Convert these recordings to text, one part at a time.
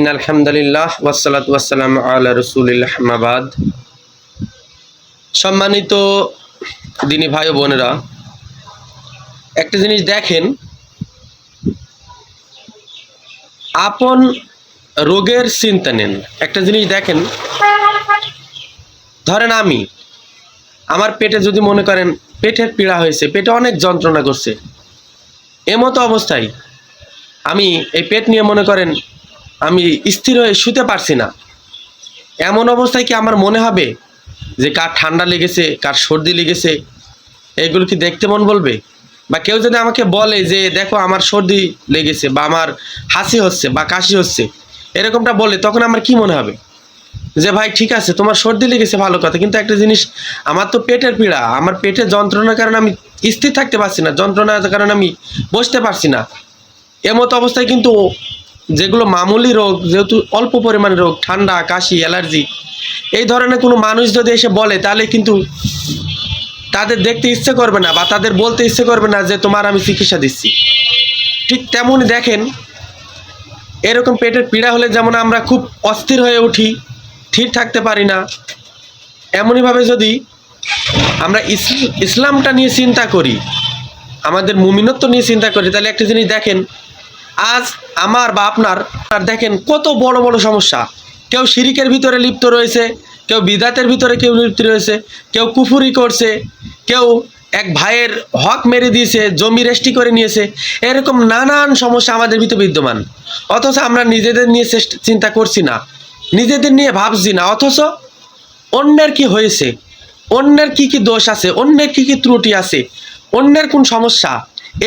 In আলহামদুলিল্লাহ ওয়াসালাত ওয়াসালাম আল্লাহ রসুলিল্লাহ মাবাদ সম্মানিত দিনী ভাই ও বোনেরা, একটা জিনিস দেখেন, আপন রোগের চিন্তা নেন। একটা জিনিস দেখেন, ধরেন আমি, আমার পেটে যদি মনে করেন পেটের পীড়া হয়েছে, পেটে অনেক যন্ত্রণা করছে, এমতো অবস্থায় আমি এই পেট নিয়ে মনে করেন আমি স্থির হয়ে শুতে পারছি না। এমন অবস্থায় কি আমার মনে হবে যে কার ঠান্ডা লেগেছে, কার সর্দি লেগেছে? এগুলো কি দেখতে মন বলবে? বা কেউ যদি আমাকে বলে যে, দেখো, আমার সর্দি লেগেছে বা আমার হাসি হচ্ছে বা কাশি হচ্ছে, এরকমটা বলে, তখন আমার কি মনে হবে? যে, ভাই, ঠিক আছে, তোমার সর্দি লেগেছে, ভালো কথা, কিন্তু একটা জিনিস, আমার তো পেটের পীড়া, আমার পেটের যন্ত্রণার কারণে আমি স্থির থাকতে পারছি না, যন্ত্রণার কারণে আমি বসতে পারছি না। এমতো অবস্থায় কিন্তু যেগুলো মামুলি রোগ, যেহেতু অল্প পরিমাণে রোগ, ঠান্ডা, কাশি, অ্যালার্জি, এই ধরনের কোনো মানুষ যদি এসে বলে, তাহলে কিন্তু তাদের দেখতে ইচ্ছে করবে না বা তাদের বলতে ইচ্ছে করবে না যে, তোমার আমি চিকিৎসা দিচ্ছি। ঠিক তেমনই দেখেন, এরকম পেটের পীড়া হলে যেমন আমরা খুব অস্থির হয়ে উঠি ঠিক থাকতে পারি না, এমনইভাবে যদি আমরা ইসলামটা নিয়ে চিন্তা করি, আমাদের মুমিনত্ব নিয়ে চিন্তা করি, তাহলে একটা জিনিস দেখেন আজ আমার বা আপনার দেখেন কত বড় বড় সমস্যা। কেউ শিরিকের ভিতরে লিপ্ত রয়েছে, কেউ বিদাতের ভিতরে কেউ লিপ্ত রয়েছে, কেউ কুফুরি করছে, কেউ এক ভাইয়ের হক মেরে দিয়েছে, জমি রেস্টি করে নিয়েছে, এরকম নানান সমস্যা আমাদের ভিতরে বিদ্যমান। অথচ আমরা নিজেদের নিয়ে চেষ্টা চিন্তা করছি না, নিজেদের নিয়ে ভাবছি না, অথচ অন্যের কি হয়েছে, অন্যের কি কি দোষ আছে, অন্যের কি কি ত্রুটি আছে, অন্যের কোন সমস্যা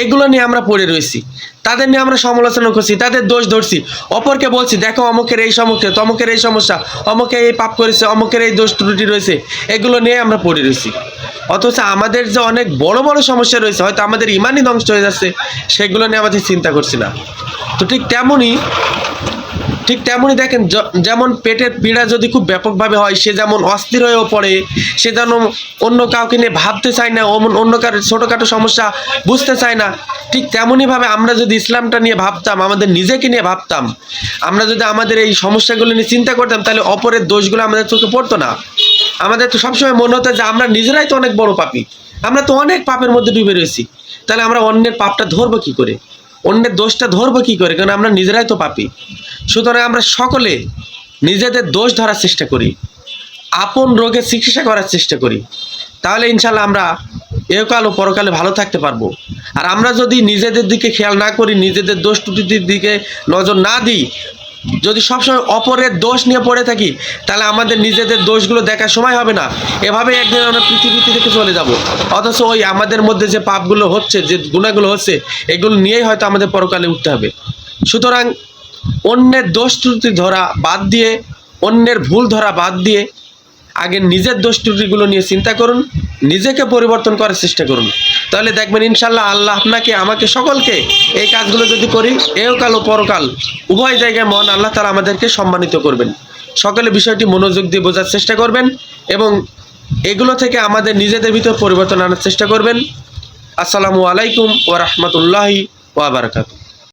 এগুলো নিয়ে আমরা পড়ে রয়েছি। তাদের নিয়ে আমরা সমালোচনা করছি, তাদের দোষ ধরছি। অপরকে বলছি, দেখো, অমুকের এই সমস্যা, তমুকের এই সমস্যা, অমুকে এই পাপ করেছে, অমুকের এই দোষ ত্রুটি রয়েছে, এগুলো নিয়ে আমরা পড়ে রয়েছি। অথচ আমাদের যে অনেক বড় বড় সমস্যা রয়েছে, হয়তো আমাদের ইমানই ধ্বংস হয়ে যাচ্ছে, সেগুলো নিয়ে আমাদের চিন্তা করছি না। তো ঠিক তেমনই ঠিক তেমনই দেখেন যেমন পেটের পীড়া যদি খুব ব্যাপকভাবে হয়, সে যেমন অস্থির হয়েও পড়ে, সে যেন অন্য কাউকে নিয়ে ভাবতে চায় না, অমন- অন্য কারও ছোটোখাটো সমস্যা বুঝতে চায় না, ঠিক তেমনইভাবে আমরা যদি ইসলামটা নিয়ে ভাবতাম, আমাদের নিজেকে নিয়ে ভাবতাম, আমরা যদি আমাদের এই সমস্যাগুলো নিয়ে চিন্তা করতাম, তাহলে অপরের দোষগুলো আমাদের চোখে পড়তো না। আমাদের তো সবসময় মনে হতো যে আমরা নিজেরাই তো অনেক বড় পাপি, আমরা তো অনেক পাপের মধ্যে ডুবে রয়েছি, তাহলে আমরা অন্যের পাপটা ধরবো কি করে? অন্যের দোষটা ধরবো কি করে? কারণ আমরা নিজেরাই তো পাপি। সুতরাং আমরা সকলে নিজেদের দোষ ধরার চেষ্টা করি। আপন রোগে চিকিৎসা করার চেষ্টা করি। তাহলে ইনশাল্লাহ আমরা একাল ও পরকালে ভালো থাকতে পারব। আর আমরা যদি নিজেদের দিকে খেয়াল না করি, নিজেদের দোষ ত্রুটির দিকে নজর না দিই যদি সবসময় অপরের দোষ নিয়ে পড়ে থাকি, তাহলে আমাদের নিজেদের দোষগুলো দেখার সময় হবে না। এভাবে একদিন আমরা পৃথিবীতে থেকে চলে যাব। অথচ ওই আমাদের মধ্যে যে পাপগুলো হচ্ছে, যে গুণাগুলো হচ্ছে, এগুলো নিয়েই হয়তো আমাদের পরকালে উঠতে হবে। সুতরাং অন্যের দোষ ত্রুটি ধরা বাদ দিয়ে, অন্যের ভুল ধরা বাদ দিয়ে আগে নিজের দোষ ত্রুটিগুলো নিয়ে চিন্তা করুন, নিজেকে পরিবর্তন করার চেষ্টা করুন। তাহলে দেখবেন ইনশাল্লাহ আল্লাহ আপনাকে, আমাকে সকলকে এই কাজগুলো যদি করি, এওকাল ও পরকাল, উভয় জায়গায় মন আল্লাহ তালা আমাদেরকে সম্মানিত করবেন। সকলে বিষয়টি মনোযোগ দিয়ে বোঝার চেষ্টা করবেন এবং এগুলো থেকে আমাদের নিজেদের ভিতর পরিবর্তন আনার চেষ্টা করবেন। আসসালামু আলাইকুম ওয়া রাহমাতুল্লাহি ওয়া বারাকাতুহু।